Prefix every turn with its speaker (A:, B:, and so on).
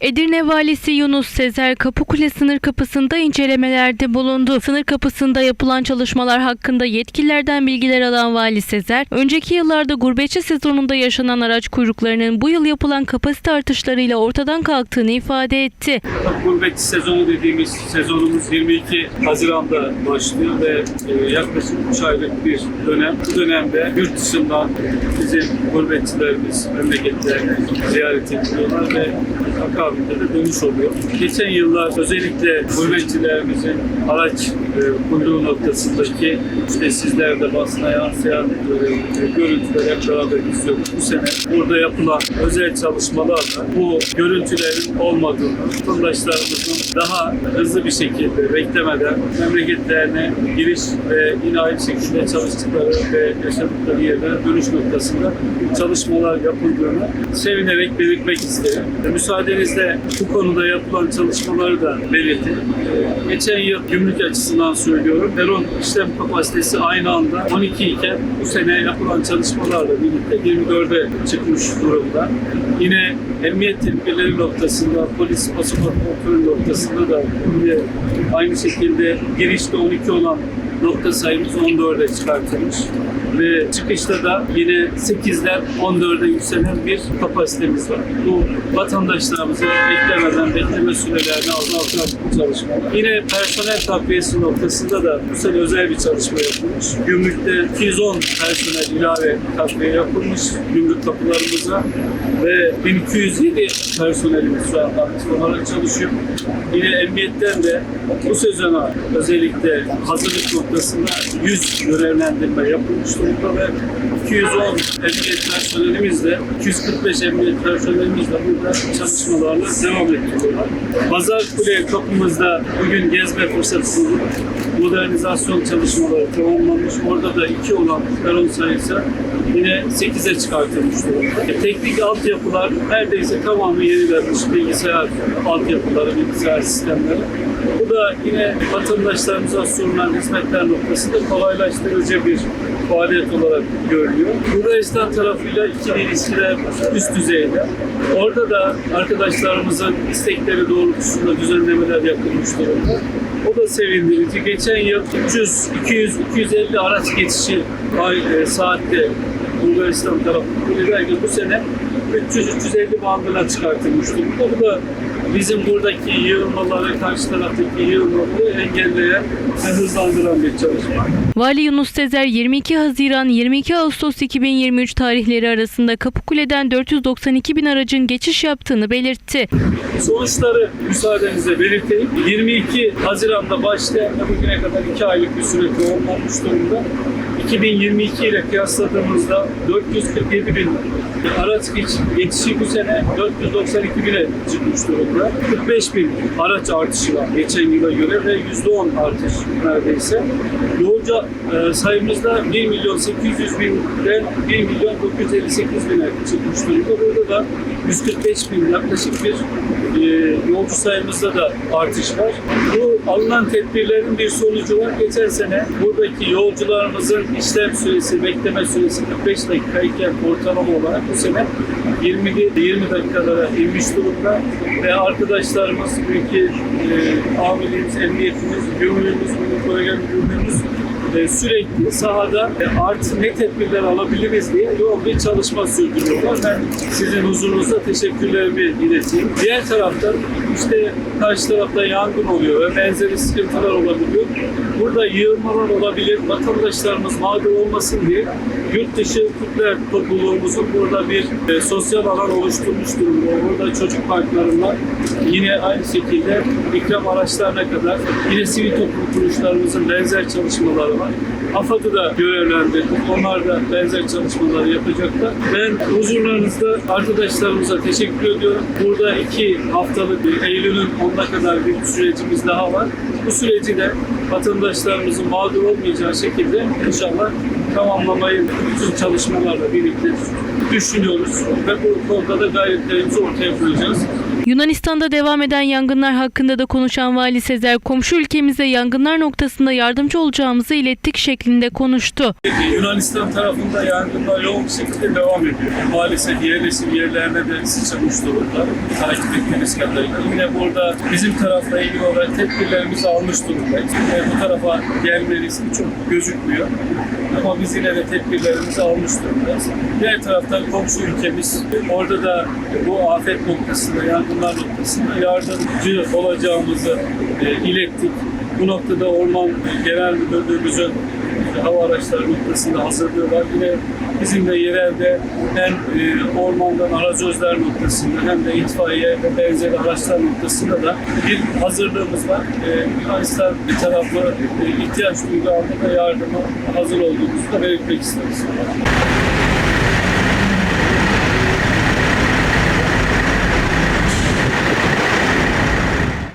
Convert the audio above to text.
A: Edirne Valisi Yunus Sezer Kapıkule sınır kapısında incelemelerde bulundu. Sınır kapısında yapılan çalışmalar hakkında yetkililerden bilgiler alan Vali Sezer, önceki yıllarda gurbetçi sezonunda yaşanan araç kuyruklarının bu yıl yapılan kapasite artışlarıyla ortadan kalktığını ifade etti.
B: Gurbetçi sezonu dediğimiz sezonumuz 22 Haziran'da başlıyor ve e, yaklaşık 3 aylık bir dönem. Bu dönemde yurt dışından bizim gurbetçilerimiz memleketlerine ziyaret ediyorlar ve akabinde de dönüş oluyor. Geçen yıllar özellikle gurbetçilerimizin araç e, kuyruğu noktasındaki işte sizler de basına yansıyan e, görüntüleri hep beraber izliyoruz. Bu sene burada yapılan özel çalışmalarla bu görüntülerin olmadığını, vatandaşlarımızın daha hızlı bir şekilde beklemeden memleketlerine giriş ve yine aynı şekilde çalıştıkları ve yaşadıkları yerlere dönüş noktasında çalışmalar yapıldığını sevinerek belirtmek isterim. E, Müsaadenizle bu konuda yapılan çalışmaları da belirteyim. E, Geçen yıl gümrük açısından söylüyorum. Peron işlem kapasitesi aynı anda 12 iken bu sene yapılan çalışmalarla birlikte 24'e çıkmış durumda. Yine emniyet tedbirleri noktasında, polis pasaport kontrolü noktasında da aynı şekilde girişte 12 olan nokta sayımız 14'e çıkartılmış ve çıkışta da yine 8'den 14'e yükselen bir kapasitemiz var. Bu vatandaşlarımızın beklemeden bekleme sürelerini azaltan bir çalışma. Yine personel takviyesi noktasında da bu sene özel bir çalışma yapılmış. Gümrükte 210 personel ilave takviye yapılmış gümrük kapılarımıza ve 1207 personelimiz şu aktif olarak çalışıyor. Yine emniyetten de bu sezona özellikle hazırlık noktasında 100 görevlendirme yapılmış durumda ve 210 emniyet personelimizle 245 emniyet personelimizle burada çalışmalarla devam ettiriyorlar. Pazar Kule kapımızda bugün gezme fırsatı bulduk. Modernizasyon çalışmaları tamamlanmış. Orada da 2 olan peron sayısı yine 8'e çıkartılmış durumda. E, teknik altyapılar neredeyse tamamı yenilenmiş. Bilgisayar altyapıları, bilgisayar sistemleri. Bu da yine vatandaşlarımıza sunulan hizmetler noktasında kolaylaştırıcı bir faaliyet olarak görülüyor. Bulgaristan tarafıyla ikili ilişkiler üst düzeyde. Orada da arkadaşlarımızın istekleri doğrultusunda düzenlemeler yapılmış durumda. O da sevindirici. Geçen yıl 300, 200, 250 araç geçişi ay- e, saatte Bulgaristan tarafı bu sene 300-350 bandına çıkartılmış durumda. Bu da bizim buradaki yığılmaları, karşı taraftaki yığılmaları engelleyen ve hızlandıran bir çalışma.
A: Vali Yunus Sezer 22 Haziran 22 Ağustos 2023 tarihleri arasında Kapıkule'den 492 bin aracın geçiş yaptığını belirtti.
B: Sonuçları müsaadenizle belirteyim. 22 Haziran'da başlayan bugüne kadar 2 aylık bir süre tamamlanmış durumda. 2022 ile kıyasladığımızda 447 bin araç geç, geçişi bu sene 492 bine çıkmış durumda. 45 bin araç artışı var geçen yıla göre ve %10 artış neredeyse. Yolcu e, sayımızda 1 milyon 800 binden 1 milyon 958 bine çıkmış durumda. Burada da 145 bin yaklaşık bir e, yolcu sayımızda da artış var. Bu alınan tedbirlerin bir sonucu var. Geçen sene buradaki yolcularımızın işlem süresi, bekleme süresi 45 dakika iken ortalama olarak bu sene 20, 20 dakikalara inmiş durumda ve arkadaşlarımız, ülke e, amirliğimiz, emniyetimiz, gümrüğümüz, bölge gümrüğümüz e, sürekli sahada artı ne tedbirler alabiliriz diye yoğun bir çalışma sürdürüyorlar. Ben sizin huzurunuzda teşekkürlerimi ileteyim. Diğer taraftan işte karşı tarafta yangın oluyor ve benzeri sıkıntılar olabiliyor. Burada yığılmalar olabilir. Vatandaşlarımız mağdur olmasın diye yurt dışı Türkler topluluğumuzun burada bir e, sosyal alan oluşturmuş durumda. Burada çocuk parklarından yine aynı şekilde ikram araçlarına kadar yine sivil toplum kuruluşlarımızın benzer çalışmaları var. AFAD'ı da görevlendirdik. Onlar da benzer çalışmaları yapacaklar. Ben huzurlarınızda arkadaşlarımıza teşekkür ediyorum. Burada iki haftalık Eylül'ün 10'una kadar bir sürecimiz daha var. Bu süreci de vatandaşlarımızın mağdur olmayacağı şekilde inşallah tamamlamayı bütün çalışmalarla birlikte düşünüyoruz ve bu konuda da gayretlerimizi ortaya koyacağız.
A: Yunanistan'da devam eden yangınlar hakkında da konuşan Vali Sezer, komşu ülkemize yangınlar noktasında yardımcı olacağımızı ilettik şeklinde konuştu.
B: Yunanistan tarafında yangınlar yoğun bir şekilde devam ediyor. Maalesef yerleşim yerlerine de sıçramış durumda. Takip ettiğimiz kadarıyla. Yine burada bizim tarafla ilgili olarak tedbirlerimizi almış durumdayız. Ve bu tarafa gelme çok gözükmüyor. Ama biz yine de tedbirlerimizi almış durumdayız. Diğer taraftan komşu ülkemiz orada da bu afet noktasında, yangınlar noktasında yardımcı olacağımızı e, ilettik. Bu noktada Orman Genel Müdürlüğümüzün işte hava araçları noktasında hazırlığı var. Yine bizim de yerelde hem e, ormandan arazözler noktasında hem de itfaiye ve benzeri araçlar noktasında da bir hazırlığımız var. E, Yunanistan tarafı e, ihtiyaç duyduğu anda da yardıma hazır olduğumuzu da belirtmek isteriz.